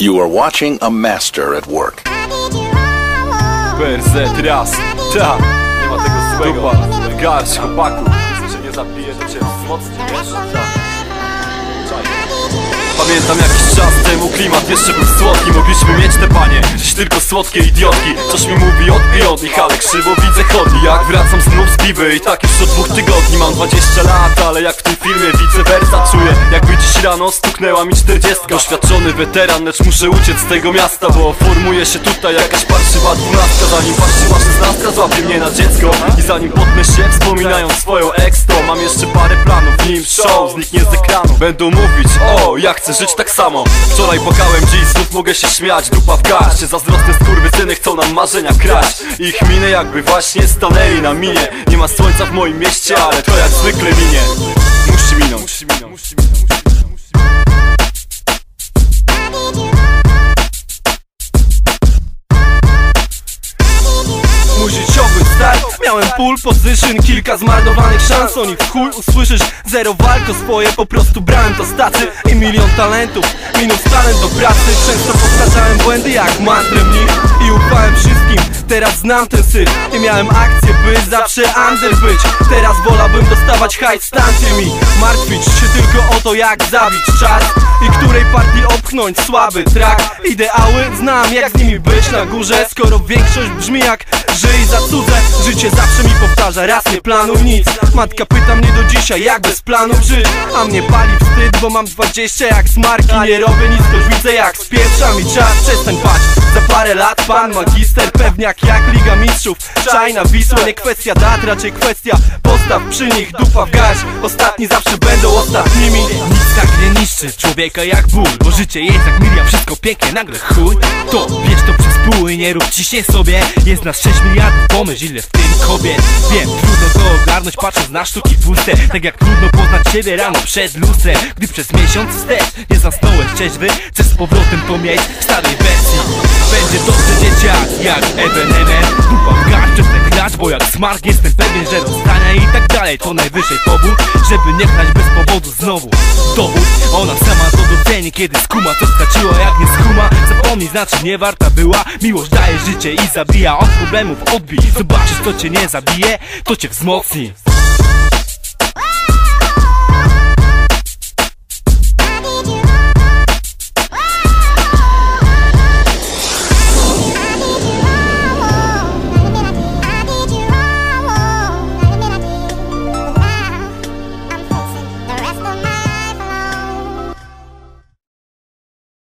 You are watching a master at work. Raz, ta. Nie ma tego złego. Garść chłopaku Jeśli nie zabije to cię wzmocni. Pamiętam jakiś czas temu klimat jeszcze był słodki. Mogliśmy mieć te panie, słodkie idiotki. Coś mi mówi od nich, ale krzywo widzę chodni Jak wracam znów z piwy i tak już od dwóch tygodni. Mam 20 lat, ale jak w tym filmie vice versa Czuję. Jakby dziś rano stuknęła mi 40 Doświadczony weteran, lecz muszę uciec z tego miasta Bo formuje się tutaj jakaś parszywa dwunastka. Zanim parszywa szesnastka złapie mnie na dziecko I zanim potnę się wspominając swoją ex To mam jeszcze parę Będą mówić, o ja chcę żyć tak samo. Wczoraj płakałem, dziś znów mogę się śmiać. Dupa w garście, zazdrosne skurwysyny chcą nam marzenia kraść. Ich miny jakby właśnie stanęli na minie. Nie ma słońca w moim mieście, ale to jak zwykle minie. Musi minąć, musi minąć, musi minąć. Miałem pull position, kilka zmarnowanych szans Oni w chuj usłyszysz. Zero walko swoje Po prostu brałem to stacy. I milion talentów Minus talent do pracy. Często powtarzałem błędy jak mantrę mnich I ufałem wszystkim, teraz znam ten syf I miałem akcję, by zawsze under być. Teraz wolałbym dostawać hajs stancjem i Martwić się tylko o to jak zabić czas I której partii opchnąć słaby track Ideały znam jak z nimi być na górze. Skoro większość brzmi jak żyj za cudze Życie mi powtarza, raz nie planuj nic. Matka pyta mnie do dzisiaj jak bez planów żyć. A mnie pali wstyd, bo mam 20 jak smarki. Nie robię nic, choć widzę jak spieprza mi czas. Przestań patrz, za parę lat pan magister Pewniak jak Liga Mistrzów. Czajna Wisła, nie kwestia dat, raczej kwestia postaw przy nich. Dupa w garść, ostatni zawsze będą ostatnimi. Nic tak nie niszczy człowieka jak ból Bo życie jest jak milion, wszystko pięknie, nagle chuj. To bierz to i nie rób ciśnie sobie. Jest nas 6 miliardów, pomyśl ile w tym kobiet. Wiem, trudno to ogarnąć patrząc na sztuki tłuste Tak jak trudno poznać siebie rano przed lustrem. Gdy przez miesiąc wstecz nie zasnąłeś trzeźwy Chcesz z powrotem to mieć w starej wersji. Będzie dobrze dzieciak, jak ewenement Dupa w garść, przestań chlać, bo jak smark jestem pewien, że rozstania i tak dalej. To najwyżej powód, żeby nie chlać bez powodu znowu. Dowód, ona sama to doceni, kiedy skuma to straciła Jak nie skuma, zapomnij, znaczy nie warta była. Miłość daje życie i zabija, od problemów odbij. Zobaczysz co cię nie zabije, to cię wzmocni